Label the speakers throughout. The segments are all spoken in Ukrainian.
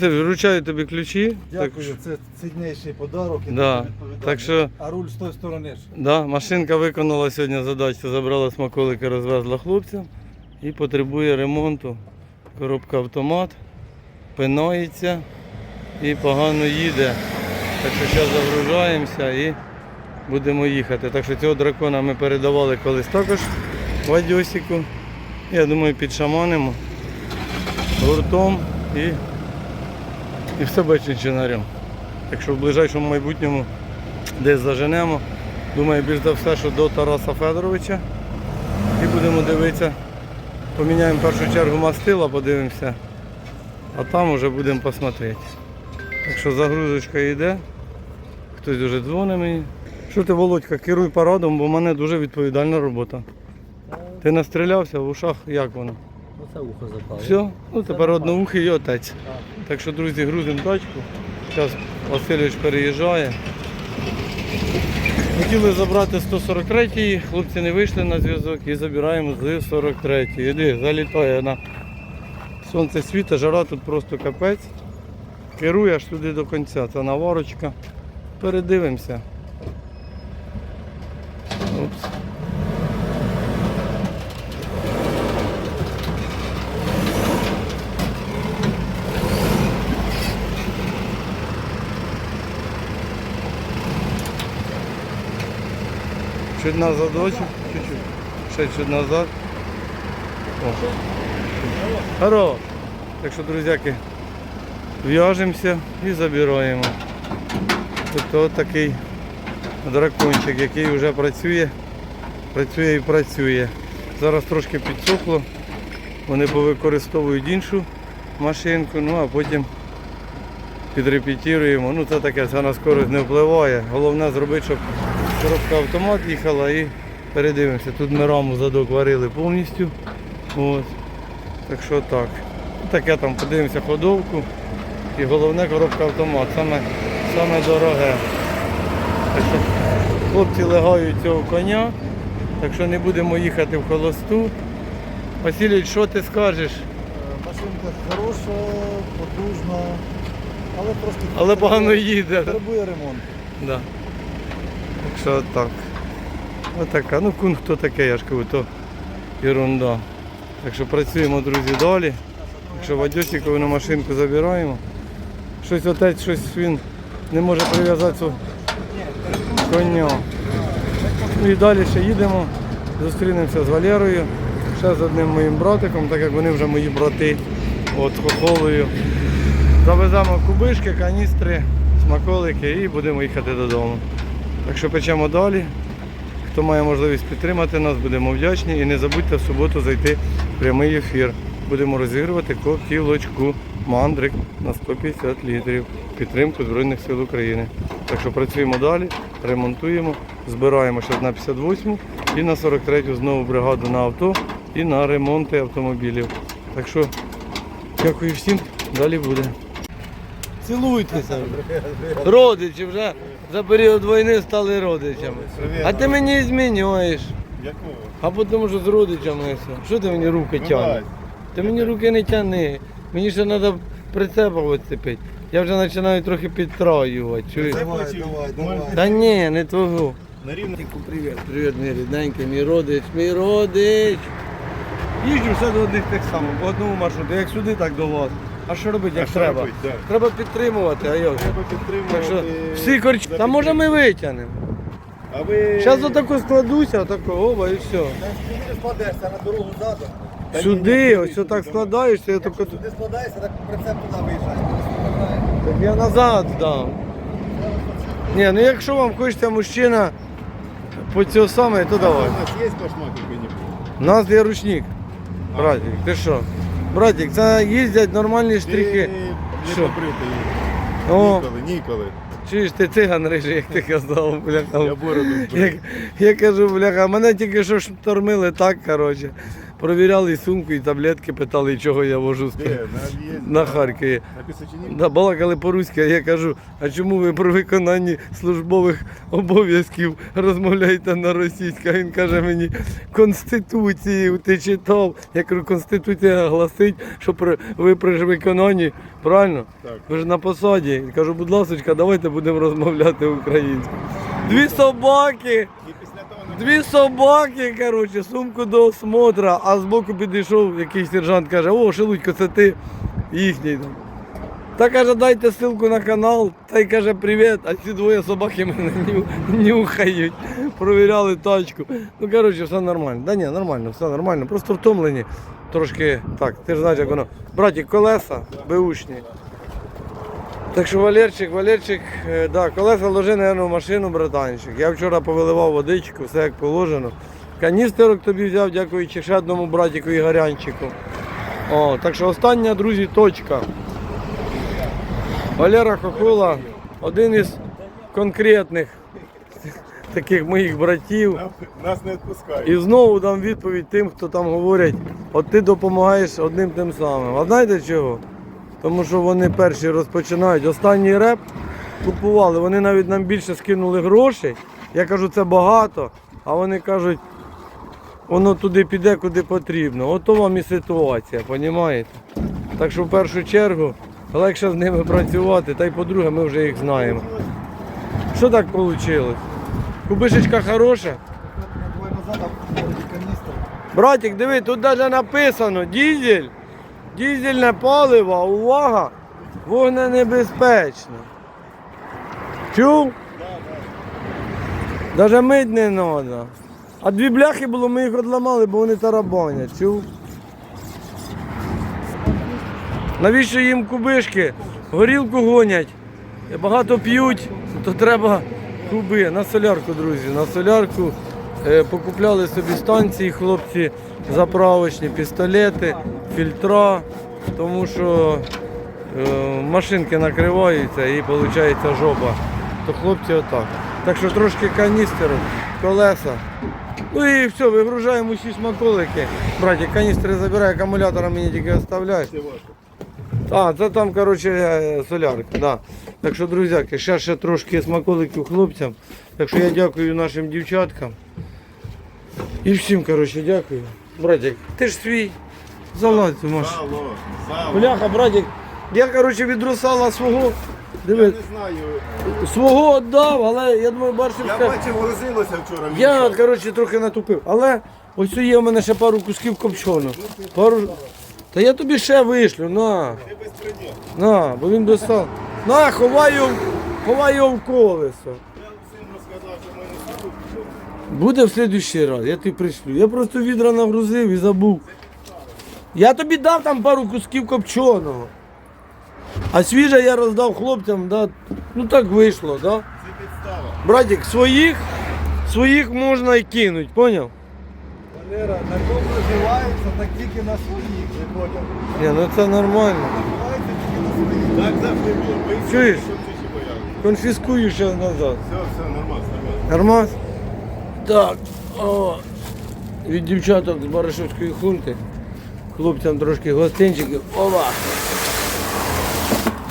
Speaker 1: Це вручаю тобі ключі.
Speaker 2: Дякую,
Speaker 1: що-
Speaker 2: це цінніший подарок і
Speaker 1: Да.
Speaker 2: відповідальний.
Speaker 1: Так що-
Speaker 2: А руль з тої сторони
Speaker 1: да, машинка виконала сьогодні задачу, забрала смаколики, розвезла хлопцям і потребує ремонту. Коробка автомат, пинається і погано їде. Так що зараз загружаємося і будемо їхати. Так що цього дракона ми передавали колись також в Адьосіку. Я думаю, підшаманимо гуртом і, і все бачинчинарем. Так що в ближайшому майбутньому десь заженемо. Думаю, більш за все, що до Тараса Федоровича. І будемо дивитися. Поміняємо в першу чергу мастила, подивимося, а там вже будемо посмотрети. Так що загрузочка йде. Хтось вже дзвонить мені. Що ти, Володька, керуй парадом, бо в мене дуже відповідальна робота. Ти настрілявся в ушах, як воно?
Speaker 3: Оце ухо запало.
Speaker 1: Все, ну тепер одноухий і отець. Так що, друзі, грузимо тачку. Зараз Васильович переїжджає. Хотіли забрати 143-й, хлопці не вийшли на зв'язок і забираємо з 43-ї. Іди, залітає на сонце світа, жара тут просто капець. Керує аж туди до кінця. Це наварочка. Передивимося. Чуть назад очень, чуть-чуть. Ще чуть назад. О. Хоро. Так що, друзяки, в'яжемося і забираємо. Тобто такий дракончик, який вже працює, працює і працює. Зараз трошки підсохло. Вони повикористовують іншу машинку, ну а потім підрепетіруємо. Ну це таке, це на скорость не впливає. Головне зробити, щоб коробка автомат їхала і передивимося. Тут ми раму задок варили повністю. От. Так що так. Таке там подивимося ходовку. І головне коробка автомат, саме, саме дороге. Так що хлопці легають цього коня, так що не будемо їхати в холосту. Васильович, що ти скажеш?
Speaker 2: Е, Машинка хороша, потужна, але трошки
Speaker 1: Але погано їде.
Speaker 2: потребує ремонт.
Speaker 1: Да. Так що так. Отака. Ну кун хто таке, я ж кажу, то ерунда. Так що працюємо, друзі, далі. Якщо в Адьосікову на машинку забираємо. Щось отець, щось він не може прив'язати коня. Ну і далі ще їдемо. Зустрінемося з Валерою, ще з одним моїм братиком, так як вони вже мої брати. От хохолою. Завеземо кубишки, каністри, смаколики і будемо їхати додому. Так що печемо далі. Хто має можливість підтримати нас, будемо вдячні. І не забудьте в суботу зайти в прямий ефір. Будемо розігрувати кокілочку мандрик на 150 літрів. Підтримку Збройних сил України. Так що працюємо далі, ремонтуємо, збираємо ще на 58 і на 43 знову бригаду на авто і на ремонти автомобілів. Так що дякую всім, далі буде. Цілуйтеся. Родичі вже за період війни стали родичами. А ти мені змінюєш.
Speaker 4: Якого?
Speaker 1: А тому що з родичами все. Що ти мені руки тягнеш? Ти мені руки не тяни. Мені ще треба прицепа оцепити. Я вже починаю трохи підтраювати. Чуєш?
Speaker 2: Давай, давай, давай.
Speaker 1: Та ні, не твого.
Speaker 4: На рівні.
Speaker 1: Привіт, привіт, мій рідненький, мій родич, мій родич. Їжджу все до одних тих самих, по одному маршруту, як сюди, так до вас. А що робити, як
Speaker 4: А що
Speaker 1: треба?
Speaker 4: робити, да.
Speaker 1: Треба підтримувати, а як? же?
Speaker 4: Треба підтримувати.
Speaker 1: Так що всі корч... Та може ми витягнемо.
Speaker 4: А ви...
Speaker 1: Зараз отако складуся, отако, оба і все.
Speaker 2: Ти не складаєшся на дорогу задом.
Speaker 1: Сюди, ось отак складаєшся, я тако...
Speaker 2: Сюди складаєшся, так прицеп туди виїжджає.
Speaker 1: Так я назад здам. Ні, ну якщо вам хочеться мужчина по цього саме, то давай.
Speaker 4: У нас є башмак який-небудь?
Speaker 1: У нас є ручник. Братик, ти що? Братик, це їздять нормальні штрихи.
Speaker 4: Не
Speaker 1: Що?
Speaker 4: побритий.
Speaker 1: О,
Speaker 4: Ніколи, ніколи.
Speaker 1: чуєш, ти циган рижий, як ти казав, бляха.
Speaker 4: Я бороду
Speaker 1: Як, я кажу, бляха, мене тільки що штормили так, коротше. Провіряли і сумку, і таблетки, питали, чого я вожу з-
Speaker 4: Де? На об'їзді?
Speaker 1: на Харкові.
Speaker 4: На Пісочині?
Speaker 1: Да, балакали по-руськи, а я кажу, а чому ви при виконанні службових обов'язків розмовляєте на російській? А він каже мені, Конституції ти читав. Я кажу, Конституція гласить, що при, ви при виконанні, правильно?
Speaker 4: Так.
Speaker 1: Ви ж на посаді. Я кажу, будь ласка, давайте будемо розмовляти українською. Дві собаки,
Speaker 4: І
Speaker 1: дві собаки, коротше, сумку до осмотра, а збоку підійшов якийсь сержант, каже, о, Шелудько, це ти їхній там. Та каже, дайте ссылку на канал, та й каже, привіт, а ці двоє собаки мене ню- нюхають, провіряли тачку. Ну, коротше, все нормально. Да ні, нормально, все нормально. Просто втомлені. Трошки так, ти ж знаєш, як воно. Братік, колеса, беушні. Так що Валерчик, Валерчик, е, да, колеса ложи, наверное, в машину, братанчик. Я вчора повиливав водичку, все як положено. Каністерок тобі взяв, дякуючи ще одному братіку Ігорянчику. О, так що остання, друзі, точка. Валера Хохола, один із конкретних таких моїх братів.
Speaker 4: Нас не відпускають.
Speaker 1: І знову дам відповідь тим, хто там говорять, от ти допомагаєш одним тим самим. А знаєте чого? Тому що вони перші розпочинають. Останній реп купували, вони навіть нам більше скинули грошей. Я кажу, це багато, а вони кажуть, воно туди піде, куди потрібно. Ото вам і ситуація, розумієте? Так що в першу чергу легше з ними працювати, та й по-друге, ми вже їх знаємо. Що так вийшло? Кубишечка хороша. Братик, диви, тут навіть написано дізель, дізельне паливо, увага, вогненебезпечно. Чув? Навіть мить не треба. А дві бляхи було, ми їх відламали, бо вони тарабанять. Чув? Навіщо їм кубишки? Горілку гонять, багато п'ють, то треба куби. На солярку, друзі, на солярку. Е, Покупляли собі станції, хлопці, заправочні, пістолети, фільтра, тому що е, машинки накриваються і виходить жопа. То хлопці отак. Так що трошки каністеру, колеса. Ну і все, вигружаємо усі смаколики. Братик, каністри забирай, акумулятора мені тільки оставляй. А, це там, коротше, е, солярка, да. Так що, друзяки, ще ще трошки смаколиків хлопцям. Так що я дякую нашим дівчаткам. І всім, коротше, дякую. Братик, ти ж свій. Залазь машину.
Speaker 4: Сало, сало.
Speaker 1: Бляха, братик, я, коротше, від русала свого.
Speaker 4: Я
Speaker 1: Диви,
Speaker 4: не знаю.
Speaker 1: свого віддав, але я думаю,
Speaker 4: Я
Speaker 1: Баршівська.
Speaker 4: бачив, грузилося вчора.
Speaker 1: Я,
Speaker 4: Міша.
Speaker 1: коротше, трохи натупив. Але ось тут є у мене ще пару кусків копченого. Пару... Та я тобі ще вишлю, на.
Speaker 4: Ти без приділ.
Speaker 1: На, бо він достав. На, ховай його, ховай його в колесо. Буде в следующий раз, я тобі пришлю. Я просто відра нагрузив і забув. Я тобі дав там пару кусків копченого. А свіже я роздав хлопцям, да? ну так вийшло, да?
Speaker 4: Це підстава.
Speaker 1: Братик, своїх, своїх можна і кинуть, поняв?
Speaker 2: Валера, на кому наживаються, так тільки на своїх, не поняв.
Speaker 1: Ні, ну це нормально.
Speaker 2: Наживаються тільки на своїх.
Speaker 4: Так завжди було. Ви всі,
Speaker 1: Чуєш?
Speaker 4: щоб ти ще боявся.
Speaker 1: Конфіскую ще назад.
Speaker 4: Все, все, нормально, нормально.
Speaker 1: Так. О, від дівчаток з Баришівської хунти. Хлопцям трошки гостинчиків. Ова!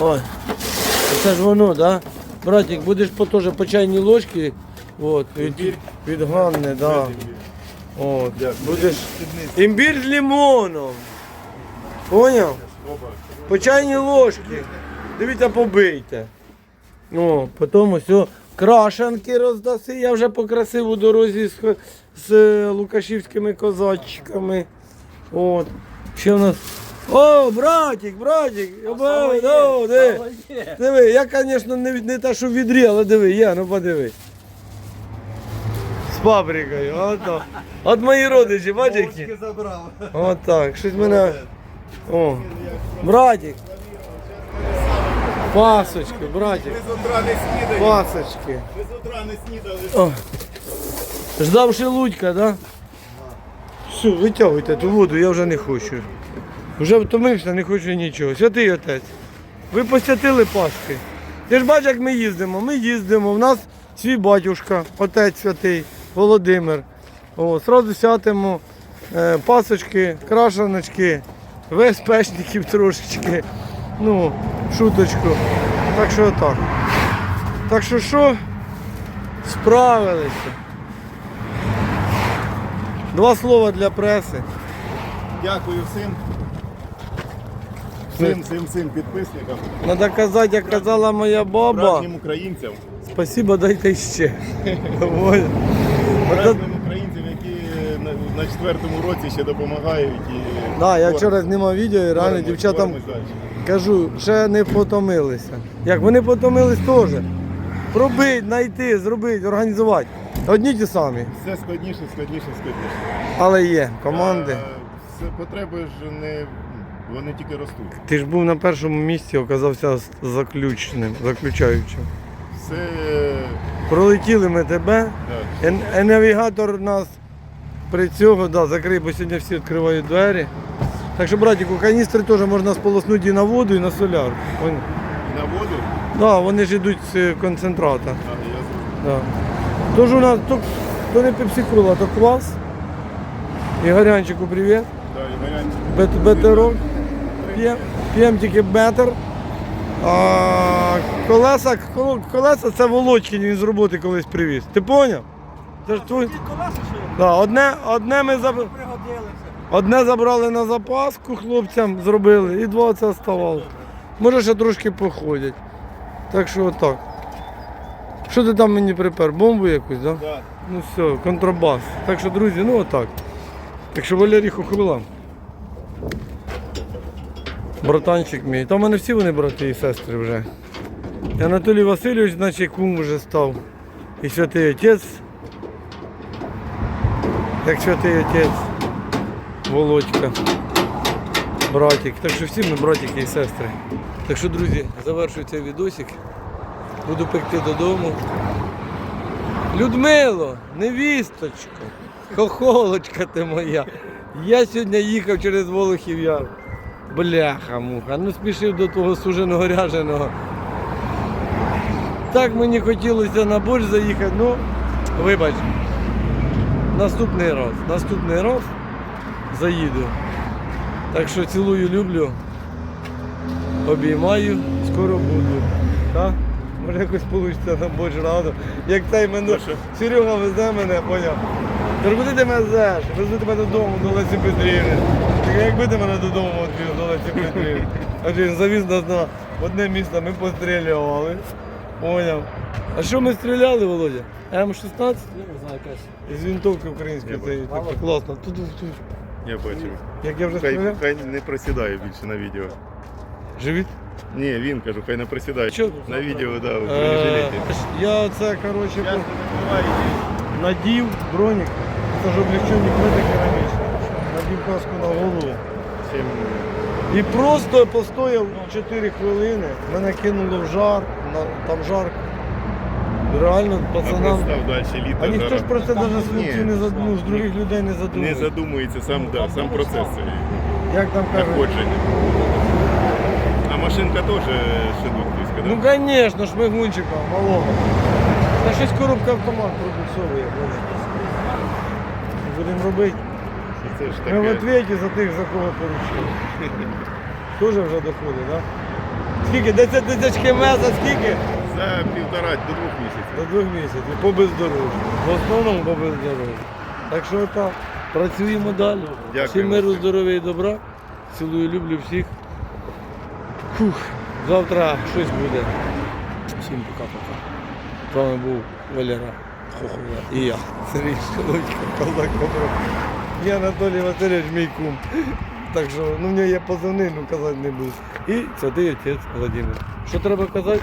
Speaker 1: Ой. Це ж воно, да? Братик, будеш по теж по чайній ложці. От, від, від Ганни, да. От, будеш. Імбір з лимоном. Поняв? По чайній ложці. Дивіться, побийте. О, потім все. Крашенки роздаси. Я вже покрасив у дорозі з, з лукашівськими козачками. От. Ще в нас. О, братик, братик! О, о, диви. диви, я, звісно, не, не те, що в відрі, але диви, я, ну подивись. З паприкою, ото. От мої родичі, бачиш які?
Speaker 2: Забрав.
Speaker 1: От так, щось мене. О, братик. Пасочки, братик.
Speaker 4: Ми з утра не снідали.
Speaker 1: Пасочки.
Speaker 4: Ми з утра не снідали.
Speaker 1: О. Ждав шелудька, да? Все, витягуйте ту воду, я вже не хочу. Вже втомився, не хочу нічого. Святий отець. Ви посвятили Пасхи. Ти ж бачиш, як ми їздимо. Ми їздимо. У нас свій батюшка, отець святий, Володимир. О, сразу сятимо е, пасочки, крашаночки, веспечників трошечки. Ну, шуточку. Так що так. Так що що? Справилися. Два слова для преси.
Speaker 4: Дякую всім. Всім, всім, всім підписникам,
Speaker 1: Надо казати, як казала моя баба.
Speaker 4: справжнім українцям,
Speaker 1: Спасибо, дайте ще. Ой. Оце-
Speaker 4: українцям, які на, на четвертому році ще допомагають. І
Speaker 1: Да, я вчора знімав відео і реально дівчатам
Speaker 4: боремось далі.
Speaker 1: Кажу, ще не потомилися. Як вони потомились теж. Пробить, знайти, зробити, організувати. Одні ті самі.
Speaker 4: Все складніше, складніше, складніше.
Speaker 1: Але є команди.
Speaker 4: А, Все потреби ж не вони тільки ростуть.
Speaker 1: Ти ж був на першому місці, оказався заключним, заключаючим.
Speaker 4: Все
Speaker 1: Пролетіли ми тебе.
Speaker 4: да,
Speaker 1: Е- е, навігатор нас при цьому да, закрив, бо сьогодні всі відкривають двері. Так що, братику, каністри теж можна сполоснути і на воду, і на солярку. Вони,
Speaker 4: на воду.
Speaker 1: да, вони ж йдуть з е, концентрата.
Speaker 4: А, я
Speaker 1: Да. Тож у нас то, то не пепсикола, то квас. І Горянчику привіт.
Speaker 4: да,
Speaker 1: бетерок. П'ємо п'єм тільки бетер. А, колеса, кол- колеса це Володькін, він з роботи колись привіз. Ти поняв? Це ж твій... Да, одне, одне ми заб... одне забрали на запаску хлопцям, зробили, і два це оставало. Може ще трошки походять. Так що отак. Що ти там мені припер? Бомбу якусь, так? Да?
Speaker 4: Да.
Speaker 1: Ну все, контрабас. Так що, друзі, ну отак. Так що Валерій Хохвила. Братанчик мій. Там в мене всі вони брати і сестри вже. І Анатолій Васильович, значить, кум вже став. І святий отець. Як святий отець. Володька. Братик. Так що всі ми братики і сестри. Так що, друзі, завершую цей відосик. Буду пекти додому. Людмило, невісточко, хохолочка ти моя. Я сьогодні їхав через Волохів Яр. Бляха муха, ну спішив до того суженого ряженого. Так мені хотілося на борщ заїхати, ну, вибач. Наступний раз, наступний раз заїду. Так що цілую, люблю, обіймаю, скоро буду. Так? Може якось вийде на борщ раду. Як цей мене Серега везе мене, поняв. Куди ти мене везеш? Везу тебе додому до Лесі Петрівни. Так якби ти мене додому відвіз до Лесі Петрівни. Адже він завіз нас на одне місце, ми пострілювали. Поняв. А що ми стріляли, Володя? М16?
Speaker 2: Я не знаю, якась.
Speaker 1: Із винтовки української це так класно. Тут, тут.
Speaker 4: Я бачив.
Speaker 1: Як я вже
Speaker 4: Хай,
Speaker 1: стріляв?
Speaker 4: хай не просідає більше на відео.
Speaker 1: Живіт?
Speaker 4: Ні, він кажу, хай не просідає.
Speaker 1: Чо?
Speaker 4: На відео, да, в
Speaker 1: Е,
Speaker 4: бронежилеті.
Speaker 1: Я це, коротше, по- надів бронік. Це ж облегчені плити керамічні. Надів каску на голову.
Speaker 4: Чим
Speaker 1: І просто постояв 4 хвилини, мене кинуло в жар, на, там жарко. Реально, пацанам.
Speaker 4: представ далі літо.
Speaker 1: А ніхто ж про це навіть з не зад... ну, з других людей не
Speaker 4: не
Speaker 1: задумується.
Speaker 4: задумується сам, да, сам процес цей
Speaker 1: Як там кажуть?
Speaker 4: находження. А машинка теж шедуктівська,
Speaker 1: Ну,
Speaker 4: да?
Speaker 1: звісно, шмигунчика, малого. Та щось коробка автомат продуцовує. Будемо робити.
Speaker 4: Це ж
Speaker 1: Ми в
Speaker 4: таке.
Speaker 1: за тих, за кого поручили. Тоже вже доходить, так? Да? Скільки? 10 тисяч км, скільки?
Speaker 4: За півтора до двох місяців.
Speaker 1: До двох місяців по бездорожжю. В основному по бездорожжю. Так що так, працюємо далі.
Speaker 4: Дякую
Speaker 1: Всім миру,
Speaker 4: всім.
Speaker 1: здоров'я і добра. Цілую, люблю всіх. Фух, завтра щось буде. Всім пока-пока. З вами був Валера Хохола і я. Сергій Шелудько, Козак Кобров. І Анатолій Васильович, мій кум. Так що, ну в нього є позивний, ну казати не буду. І святий отець Владимир. Що треба казати?